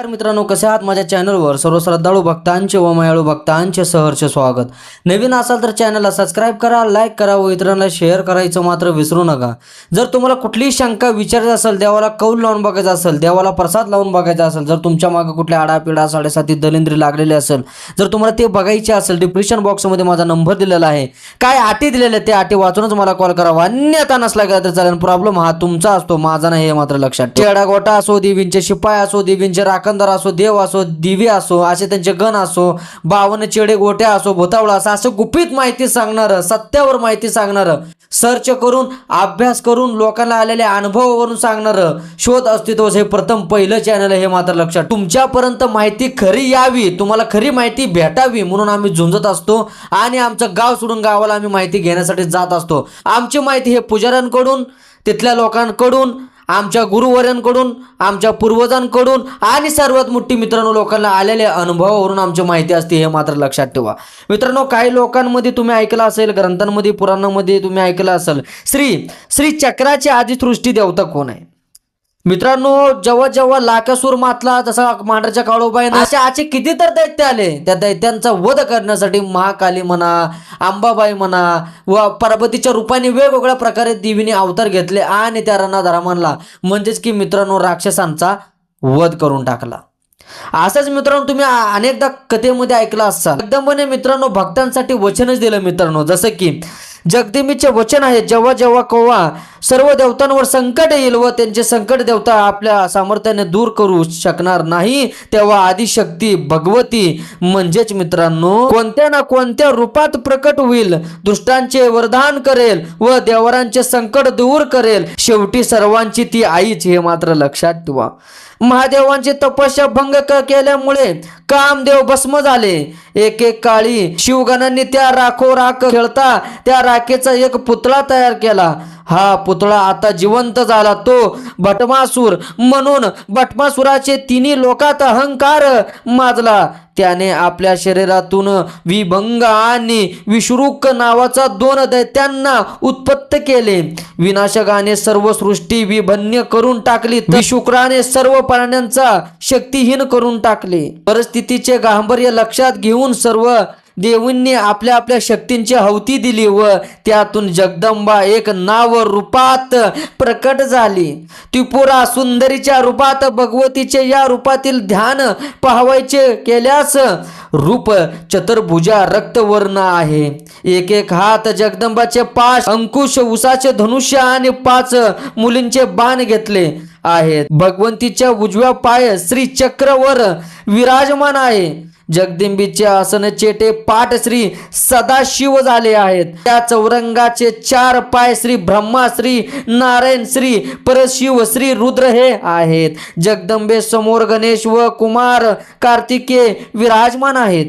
नमस्कार मित्रांनो कसे आहात? माझ्या चॅनलवर सर्व श्रद्धाळू भक्तांचे व मायाळू भक्तांचे सहर्ष स्वागत. नवीन असाल तर चॅनलला सबस्क्राईब करा लाईक करा व इतरांना शेअर करायचं मात्र विसरू नका. जर तुम्हाला कुठलीही शंका विचारायची असेल देवाला कौल लावून बघायचा असेल देवाला प्रसाद लावून बघायचा असेल जर तुमच्या मागे कुठल्या आडापिडा साडेसाती दलिंद्री लागलेली असेल जर तुम्हाला ते बघायचे असेल डिप्रेशन बॉक्समध्ये माझा नंबर दिलेला आहे. काय अटी दिलेल्या त्या ते अटी वाचूनच मला कॉल करावा अन्यथा नसला गेला तर चालेल. प्रॉब्लेम हा तुमचा असतो माझा नाही हे मात्र लक्षात ठेवा. गोटा असो देवींचे शिपाय असो देवींचे राखणदार असो देव असो दिवे असो असे त्यांचे गण असो बावन चेडे गोट्या असो भोतावळा असो असं गुपित माहिती सांगणार सत्यावर माहिती सांगणार सर्च करून अभ्यास करून लोकांना आलेल्या अनुभवावरून सांगणार शोध अस्तित्व हे प्रथम पहिलं चॅनल हे मात्र लक्षात. तुमच्यापर्यंत माहिती खरी यावी तुम्हाला खरी माहिती भेटावी म्हणून आम्ही झुंजत असतो आणि आमचं गाव सोडून गावाला आम्ही माहिती घेण्यासाठी जात असतो. आमची माहिती हे पुजाऱ्यांकडून तिथल्या लोकांकडून आमच्या गुरुवर्यांकडून आमच्या पूर्वजांकडून आणि सर्वात मोठी मित्रांनो लोकांना आलेल्या अनुभवावरून आमची माहिती असते हे मात्र लक्षात ठेवा. मित्रांनो काही लोकांमध्ये तुम्ही ऐकलं असेल ग्रंथांमध्ये पुराणामध्ये तुम्ही ऐकलं असेल श्री श्री चक्राची आदी सृष्टी देवता कोण आहे? मित्रांनो जेव्हा जेव्हा लाकासूर मातला तसा मांडरच्या काळोबाईनं असे आचे किती तर दैत्य आले. त्या दैत्यांचा वध करण्यासाठी महाकाली म्हणा अंबाबाई म्हणा व पार्वतीच्या रूपाने वेगवेगळ्या प्रकारे देवीने अवतार घेतले आणि त्या रणधर्मांना म्हणजेच की मित्रांनो राक्षसांचा वध करून टाकला. असंच मित्रांनो तुम्ही अनेकदा कथेमध्ये ऐकलं असाल. एकदमपणे मित्रांनो भक्तांसाठी वचनच दिलं मित्रांनो. जसं की जगदिमीचे वचन आहे जेव्हा जेव्हा केव्हा सर्व देवतांवर संकट येईल व त्यांचे संकट देवता आपल्या सामर्थ्याने दूर करू शकणार नाही तेव्हा आदिशक्ती भगवती म्हणजेच मित्रांनो कोणत्या ना कोणत्या रूपात प्रकट होईल दुष्टांचे वरदान करेल व देवरांचे संकट दूर करेल. शेवटी सर्वांची ती आईच हे मात्र लक्षात ठेवा. महादेवांची तपस्या भंग केल्यामुळे कामदेव भस्म झाले. एक एक काळी शिवगणांनी त्या राखो राख खेळता त्या राखेचा एक पुतळा तयार केला. हा पुतळा आता जिवंत झाला तो भटमासूर म्हणून भटमासुराचे तिन्ही लोकात अहंकार माजला. त्याने आपल्या शरीरातून विभंग आणि विश्रुक नावाचा दोन दैत्यांना उत्पत्त केले. विनाशकाने सर्व सृष्टी विभन्य करून टाकली तर शुक्राने सर्व प्राण्यांचा शक्तिहीन करून टाकले. परिस्थितीचे गांभीर्य लक्षात घेऊन सर्व देवींनी आपल्या आपल्या शक्तींची हवती दिली व त्यातून जगदंबा एक नाव रूपात प्रकट झाली. त्रिपुरा सुंदरीच्या रूपात भगवतीचे या रूपातील ध्यान पाहावायचे केल्यास रूप चतुर्भुजा रक्तवर्ण आहे. एक एक हात जगदंबाचे पाच अंकुश उसाचे धनुष्य आणि पाच मुलींचे बाण घेतले आहेत. भगवंतीच्या उजव्या पाय श्री चक्रवर विराजमान आहे. जगदिंबीचे आसन चेटे पाठ श्री सदाशिव झाले आहेत. त्या चौरंगाचे चार पाय श्री ब्रह्मा श्री नारायण श्री परशिव श्री रुद्र हे आहेत. जगदंबे समोर गणेश व कुमार कार्तिके विराजमान आहेत.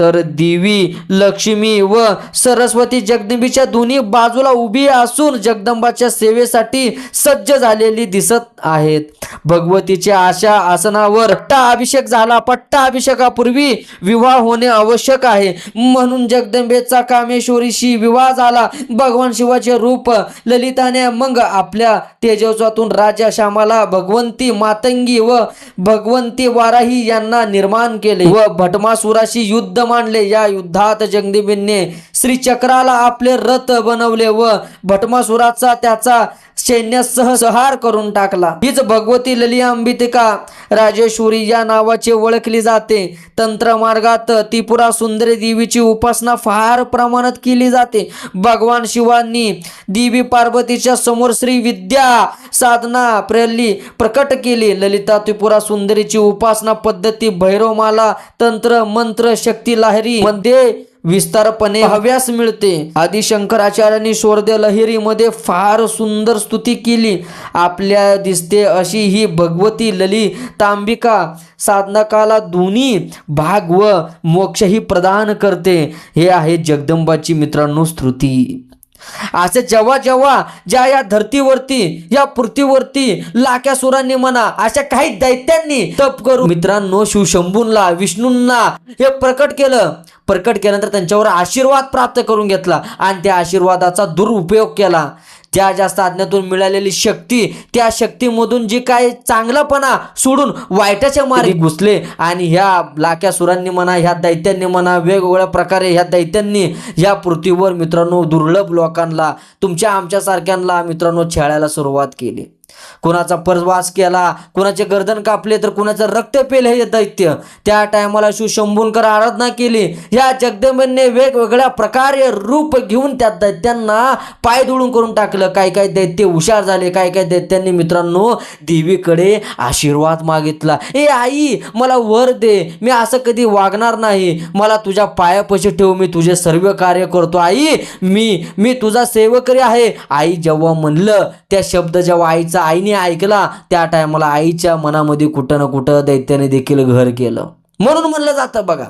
तर देवी लक्ष्मी व सरस्वती जगदंबीच्या दोन्ही बाजूला उभी असून जगदंबाच्या सेवेसाठी सज्ज झालेली दिसत आहेत. भगवतीच्या आशा आसनावर पट्टा अभिषेक झाला. पट्टा अभिषेकापूर्वी विवाह होणे आवश्यक आहे. म्हणून जगदंबेचा कामेश्वरीशी विवाह झाला. भगवान शिवाचे रूप ललिताने मग आपल्या तेजस्वातून राजा श्यामाला भगवंती मातंगी व भगवंती वाराही यांना निर्माण केले व भटमासुराशी युद्ध मांडले. या युद्धात जगदीबींनी श्रीचक्राला आपले रथ बनवले व भटमासुराचा त्याचा सैन्यासह संहार करून टाकला. हीच भगवती ललिया अंबितिका राजेश्वरी या नावाचे ओळखली जाते. तंत्र मार्गात त्रिपुरा सुंदरी देवीची उपासना फार प्रमाणात केली जाते. भगवान शिवांनी देवी पार्वतीच्या समोर श्री विद्या साधना प्रली प्रकट केली. ललिता त्रिपुरा सुंदरीची उपासना पद्धती भैरवमाला तंत्र मंत्र शक्ती लाहरी मध्ये विस्तारपणे हव्यास मिळते. आदि शंकराचार्यांनी स्वर्द लहिरीमध्ये फार सुंदर स्तुती केली. आपल्या दिसते अशी ही भगवती लली तांबिका साधनकाला दोन्ही भाग व मोक्षही प्रदान करते. हे आहे जगदंबाची मित्रांनो स्तुती. असे जेव्हा जेव्हा ज्या या धर्तीवरती या पृथ्वीवरती लाख्या सुरांनी म्हणा अशा काही दैत्यांनी तप करू मित्रांनो शिवशंभूंना विष्णूंना हे प्रकट केलं. प्रकट केल्यानंतर त्यांच्यावर आशीर्वाद प्राप्त करून घेतला आणि त्या आशीर्वादाचा दुरुपयोग केला. त्या जास्त आज्ञातून मिळालेली शक्ती त्या शक्तीमधून जी काय चांगलापणा सोडून वाईटाच्या मार्गी घुसले आणि ह्या लाक्या सुरांनी म्हणा ह्या दैत्यांनी म्हणा वेगवेगळ्या प्रकारे ह्या दैत्यांनी ह्या पृथ्वीवर मित्रांनो दुर्लभ लोकांना तुमच्या आमच्यासारख्यांना मित्रांनो छेळायला सुरुवात केली. कुणाचा परवास केला कुणाचे गर्दन कापले तर कुणाचं रक्त पेल हे दैत्य. त्या टायमाला शिवशंभूंकर आराधना केली. या जगदंबेने वेगवेगळ्या प्रकारे रूप घेऊन त्या दैत्यांना पाय धुळून करून टाकलं. काय काय दैत्य हुशार झाले काय काय दैत्यांनी मित्रांनो देवीकडे आशीर्वाद मागितला. ए आई मला वर दे. मी असं कधी वागणार नाही. मला तुझ्या पायापाशी ठेव. मी तुझे सर्व कार्य करतो. आई मी मी तुझा सेवकरी आहे. आई जेव्हा म्हणलं त्या शब्द जेव्हा आईचा आईने ऐकला त्या टायमाला आईच्या मनामध्ये कुठं ना कुठं दैत्याने देखील घर केलं. म्हणून म्हणलं जातं बघा.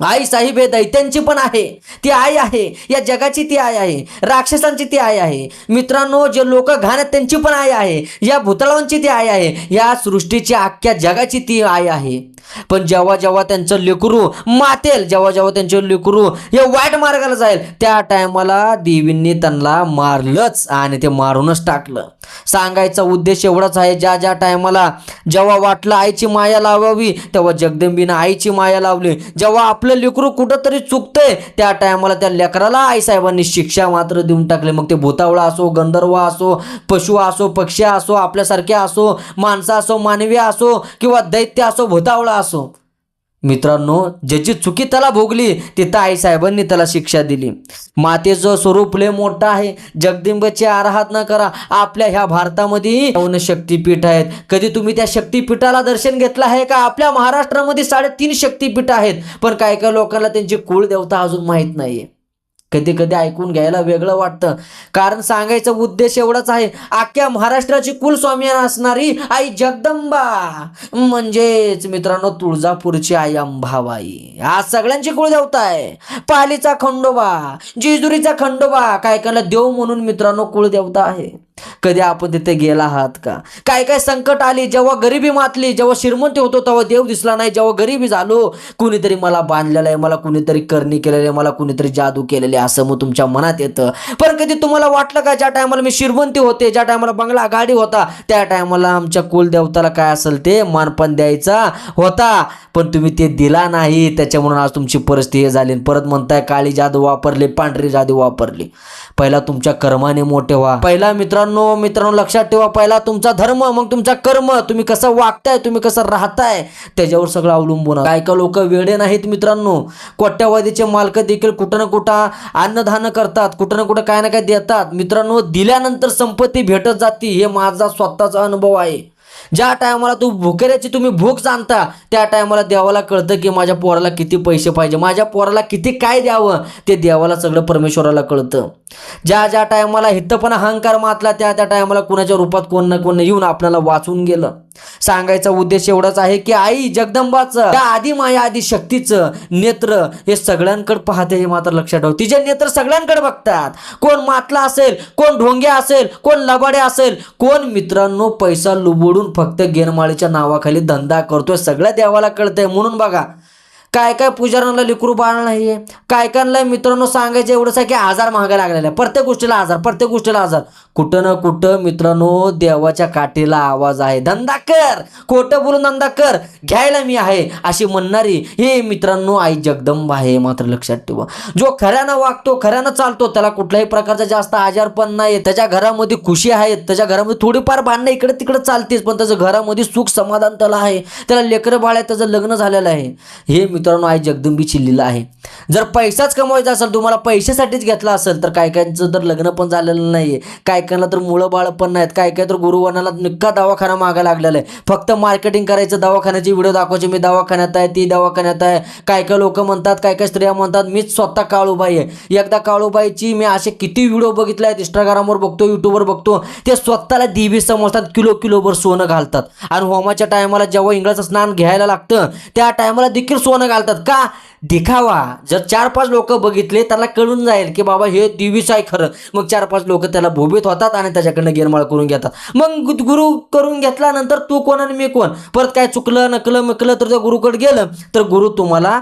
आई साहेब हे दैत्यांची पण आहे. ती आई आहे. या जगाची ती आई आहे. राक्षसांची ती आई आहे. मित्रांनो जे लोक घाण आहेत त्यांची पण आई आहे. या भूतळांची ती आई आहे. या सृष्टीची अख्ख्या जगाची ती आई आहे. पण जेव्हा जेव्हा त्यांचं लेकरू मातेल जेव्हा जेव्हा त्यांचे लेकरू हे वाईट मार्गाला जाईल त्या टायमाला देवींनी त्यांना मारलंच आणि ते मारूनच टाकलं. सांगायचा उद्देश एवढाच आहे ज्या ज्या टायमाला जेव्हा वाटलं आईची माया लावावी तेव्हा जगदंबीनं आईची माया लावली. जेव्हा आपलं लेकरू कुठंतरी चुकतंय. त्या टायमाला त्या लेकराला आईसाहेबांनी शिक्षा मात्र देऊन टाकले. मग ते भूतावळा असो गंधर्व असो पशु असो पक्षी असो आपल्यासारखे असो माणसं असो मानवी असो किंवा दैत्य असो भूतावळा असो. मित्रांनो ज्याची चुकी त्याला भोगली तिथं आईसाहेबांनी त्याला शिक्षा दिली. मातेचं स्वरूप लय मोठं आहे. जगदिंबची आराहात न करा. आपल्या ह्या भारतामध्ये दोन शक्तीपीठ आहेत. कधी तुम्ही त्या शक्तीपीठाला दर्शन घेतलं आहे का? आपल्या महाराष्ट्रामध्ये साडेतीन शक्तीपीठ आहेत. पण काही काही लोकांना त्यांची कुळदेवता अजून माहीत नाहीये. कधी कधी ऐकून घ्यायला वेगळं वाटतं. कारण सांगायचा उद्देश एवढाच आहे अख्ख्या महाराष्ट्राची कुलस्वामी असणारी आई जगदंबा. म्हणजेच मित्रांनो तुळजापूरची आई अंबाबाई. आज सगळ्यांची कुळदेवता आहे पालीचा खंडोबा जेजुरीचा खंडोबा काय कायला देव म्हणून मित्रांनो कुळदेवता आहे. कधी आपण तिथे गेला आहात का? काय काय संकट आली? जेव्हा गरिबी मातली जेव्हा श्रीमंती होतो तेव्हा देव दिसला नाही. जेव्हा गरिबी झालो कुणीतरी मला बांधलेलं आहे मला कुणीतरी करणी केलेली आहे मला कुणीतरी जादू केलेली आहे असं मग तुमच्या मनात येतं. पण कधी तुम्हाला वाटलं का ज्या टायमाला मी श्रीमंती होते ज्या टायमाला बंगला गाडी होता त्या टायमाला आमच्या कुलदेवताला काय असेल ते मानपण द्यायचा होता. पण तुम्ही ते दिला नाही. त्याच्यामुळे आज तुमची परिस्थिती हे झाली. परत म्हणताय काळी जादू वापरली पांढरी जादू वापरली. पहिला तुमच्या कर्माने मोठे व्हा. पहिला मित्रांनो मित्रांनो लक्षात ठेवा. पहिला तुमचा धर्म मग तुमचा कर्म. तुम्ही कसं वागताय तुम्ही कसं राहताय त्याच्यावर सगळं अवलंबून काय काय लोक वेडे नाहीत मित्रांनो? कोट्यावधीचे मालक देखील कुठं ना कुठं अन्नधान करतात कुठं ना कुठं काय ना काय देतात. मित्रांनो दिल्यानंतर संपत्ती भेटत जाते हे माझा स्वतःचा अनुभव आहे. ज्या टायमाला तू भुकेऱ्याची तुम्ही भूक जाणता त्या टायमाला देवाला कळतं की माझ्या पोराला किती पैसे पाहिजे. माझ्या पोराला किती काय द्यावं ते देवाला सगळं परमेश्वराला कळतं. ज्या ज्या टायमाला हितपणा अहंकार मातला त्या त्या टायमाला कुणाच्या रूपात कोण ना कोण येऊन आपल्याला वाचून गेलं. सांगायचा उद्देश एवढाच आहे की आई जगदंबाचं त्या आधी माया आधी शक्तीचं नेत्र हे सगळ्यांकडे पाहते हे मात्र लक्षात ठेव. तिचे नेत्र सगळ्यांकडे बघतात. कोण मातला असेल कोण ढोंग्या असेल कोण लबाडे असेल कोण मित्रांनो पैसा लुबडून फक्त गेनमाळीच्या नावाखाली धंदा करतोय सगळ्या देवाला कळतंय. म्हणून बघा काय काय पुजाऱ्यांना लिकरू बाळ नाहीये काय कायला मित्रांनो सांगायचं एवढंच आहे की आजार महागा लागलेला आहे. प्रत्येक गोष्टीला आजार प्रत्येक गोष्टीला आजार. कुठं ना कुठं मित्रांनो देवाच्या काठीला आवाज आहे. धंदा कर खोटं बोलून धंदा कर घ्यायला मी आहे अशी म्हणणारी हे मित्रांनो आई जगदंबा आहे मात्र लक्षात ठेवा. जो खऱ्यानं वागतो खऱ्यानं चालतो त्याला कुठल्याही प्रकारचा जास्त आजार पण नाही त्याच्या घरामध्ये खुशी आहे त्याच्या घरामध्ये थोडीफार भांडणं इकडे तिकडे चालतेच पण त्याचं घरामध्ये सुख समाधान त्याला आहे. त्याला लेकरं बाळ आहे त्याचं लग्न झालेलं आहे. हे मित्रांनो आई जगदंबीची लिला आहे. जर पैसाच कमवायचा असेल तुम्हाला पैशासाठीच घेतला असेल तर काय कायचं तर लग्न पण झालेलं नाही काय कायला तर मुळं बाळ पण नाहीत. काय काय तर गुरुवनाला निक्का दवाखाना मागा लागलेला आहे. फक्त मार्केटिंग करायचं दवाखान्याचे व्हिडिओ दाखवायचे. मी दवाखान्यात आहे ती दवाखान्यात आहे. काय काय लोक म्हणतात काय काय स्त्रिया म्हणतात मीच स्वतः काळूबाई आहे. एकदा काळूबाईची मी असे किती व्हिडिओ बघितले आहेत. इंस्टाग्रामवर बघतो युट्यूबवर बघतो. ते स्वतःला देवी समजतात किलो किलोभर सोनं घालतात. आणि होमाच्या टायमाला जेव्हा इंग्रजचं स्नान घ्यायला लागतं त्या टायमाला देखील सोनं घालतात. का? दिखावा. जर चार पाच लोक बघितले त्याला कळून जाईल की बाबा हे देवीच आहे खरं. मग चार पाच लोक त्याला भोबीत होतात आणि त्याच्याकडनं गेरमाळ करून घेतात. मग गुरु करून घेतल्यानंतर तू कोण आणि मी कोण? परत काय चुकलं नकलं मकलं तर त्या गुरुकडे गेलं तर गुरु तुम्हाला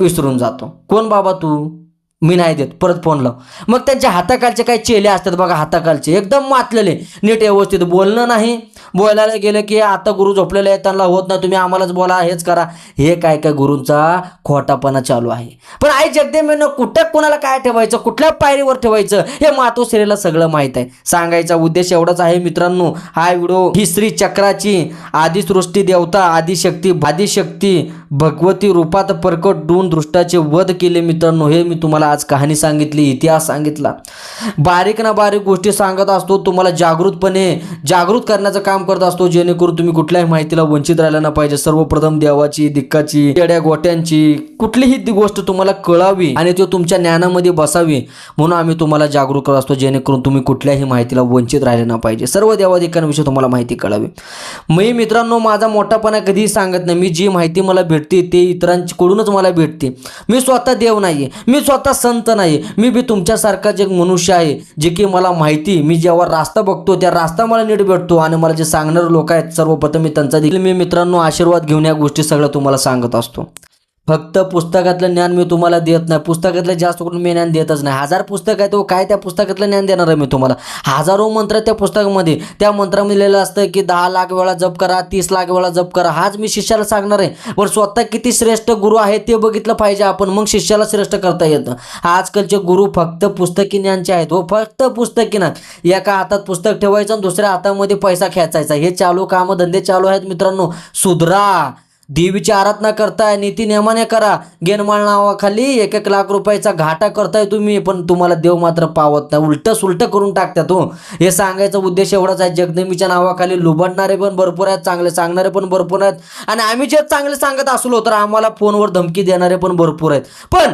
विसरून जातो. कोण बाबा तू? मी नाही देत. परत फोन लाव. मग त्यांच्या हाताखालचे काही चेले असतात बघा हाताखालचे. एकदम वाचलेले नीट व्यवस्थित बोलणं नाही. बोलायला गेलं की आता गुरु झोपलेले आहेत त्यांना होत नाही. तुम्ही आम्हालाच बोला हेच करा. हे काय काय गुरूंचा खोटापणा चालू आहे. पण आई जगदेवीनं कुठं कोणाला काय ठेवायचं? कुठल्या पायरीवर ठेवायचं? हे मातोश्रीला सगळं माहीत आहे. सांगायचा उद्देश एवढाच आहे मित्रांनो. हा व्हिडिओ ही श्री चक्राची आदिसृष्टी देवता आदिशक्ती आदिशक्ती भगवती रूपात प्रकट दोन दृष्टाचे वध केले मित्रांनो. हे मी तुम्हाला आज कहाणी सांगितली इतिहास सांगितला. बारीक ना बारीक गोष्टी सांगत असतो तुम्हाला जागृतपणे जागृत करण्याचं काम करत असतो जेणेकरून तुम्ही कुठल्याही माहितीला वंचित राहिला ना पाहिजे. सर्वप्रथम देवाची दिक्काची येड्या गोट्यांची कुठलीही गोष्ट तुम्हाला कळावी आणि तो तुमच्या ज्ञानामध्ये बसावी म्हणून आम्ही तुम्हाला जागरूक करत असतो जेणेकरून तुम्ही कुठल्याही माहितीला वंचित राहिले ना पाहिजे. सर्व देवाधिकांविषयी तुम्हाला माहिती कळावी. मी मित्रांनो माझा मोठापणा कधीही सांगत नाही. मी जी माहिती मला भेटते ते इतरांकडूनच मला भेटते. मी स्वतः देव नाही मी स्वतः संत नाही. मी बी तुमच्यासारखाच एक मनुष्य आहे जे की मला माहिती मी जेव्हा रास्ता बघतो त्या रास्ता मला नीट भेटतो आणि मला जे सांगणारे लोक आहेत सर्वप्रथम मी त्यांचा देखील मी मित्रांनो आशीर्वाद घेऊन या गोष्टी सगळ्या तुम्हाला सांगत असतो. फक्त पुस्तकातलं ज्ञान मी तुम्हाला देत नाही. पुस्तकातलं जास्त करून मी ज्ञान देतच नाही. हजार पुस्तक आहे तो हो, काय त्या पुस्तकातलं ज्ञान देणार आहे मी तुम्हाला? हजारो मंत्र त्या पुस्तकामध्ये. त्या मंत्रामध्ये लिहिलेलं असतं की दहा लाख वेळा जप करा तीस लाख वेळा जप करा. हाच मी शिष्याला सांगणार आहे. पण स्वतः किती श्रेष्ठ गुरु आहे ते बघितलं पाहिजे आपण. मग शिष्याला श्रेष्ठ करता येतं आजकालचे गुरु फक्त पुस्तकी ज्ञानचे आहेत व फक्त पुस्तकी ज्ञान एका हातात पुस्तक ठेवायचं आणि दुसऱ्या हातामध्ये पैसा खेचायचा. हे चालू कामधंदे चालू आहेत मित्रांनो. सुधरा. देवीची आराधना करताय नीती नेमाने करा. गेनमाळ नावाखाली एक एक लाख रुपयाचा घाटा करताय तुम्ही पण तुम्हाला देव मात्र पावत नाही. उलटं सुलटं करून टाकतात हो. हे सांगायचा उद्देश एवढाच आहे जगदंबीच्या नावाखाली लुबडणारे पण भरपूर आहेत चांगले सांगणारे पण भरपूर आहेत. आणि आम्ही जे चांगले सांगत असलो तर आम्हाला फोनवर धमकी देणारे पण भरपूर आहेत. पण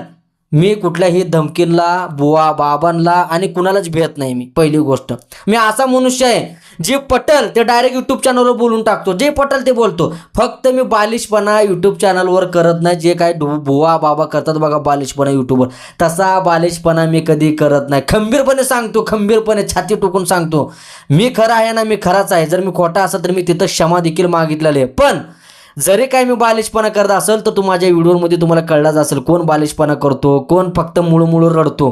मी कुठल्याही धमकींला बुवा बाबांना आणि कुणालाच भेट नाही मी पहिली गोष्ट. मी असा मनुष्य आहे जे पटल ते डायरेक्ट यूट्यूब चॅनलवर बोलून टाकतो. जे पटल ते बोलतो. फक्त मी बालिशपणा यूट्यूब चॅनलवर करत नाही जे काय बुवा बाबा करतात बघा बालिशपणा यूट्यूबवर तसा बालिशपणा मी कधी करत नाही. खंबीरपणे सांगतो खंबीरपणे छाती टोकून सांगतो. मी खरा आहे ना मी खराच आहे. जर मी खोटा असेल तर मी तिथं क्षमा देखील मागितलेली आहे. पण जरी काय मी बालिशपणा करत असेल तर तू माझ्या व्हिडिओमध्ये तुम्हाला कळलाच असेल कोण बालिशपणा करतो कोण फक्त मुळू मुळू रडतो.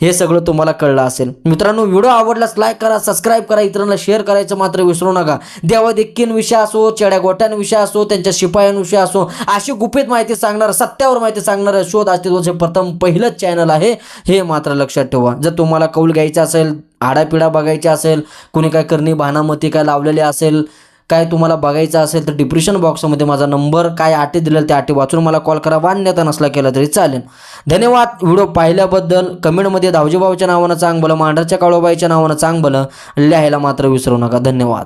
हे सगळं तुम्हाला कळलं असेल. मित्रांनो व्हिडिओ आवडल्यास लाईक करा सबस्क्राईब करा इतरांना शेअर करायचं मात्र विसरू नका. देवा विषय असो चेड्या गोट्यांविषयी असो त्यांच्या शिपायांविषयी असो अशी गुपित माहिती सांगणार सत्यावर माहिती सांगणारं शोध अस्तित्वाचे प्रथम पहिलंच चॅनल आहे. हे मात्र लक्षात ठेवा. जर तुम्हाला कौल घ्यायचा असेल आडापिडा बघायचा असेल कुणी काय करणी भानामती काय लावलेली असेल काय तुम्हाला बघायचं असेल तर डिप्रेशन बॉक्समध्ये माझा नंबर काय आटे दिलेला त्या आटे वाचून मला कॉल करा. मान्यता नसला केला तरी चालेल. धन्यवाद. व्हिडिओ पाहिल्याबद्दल कमेंटमध्ये धावजीबाऊच्या नावानं चांग भलं मांढरच्या काळोबाईच्या नावानं चांग भलं लिहायला मात्र विसरू नका. धन्यवाद.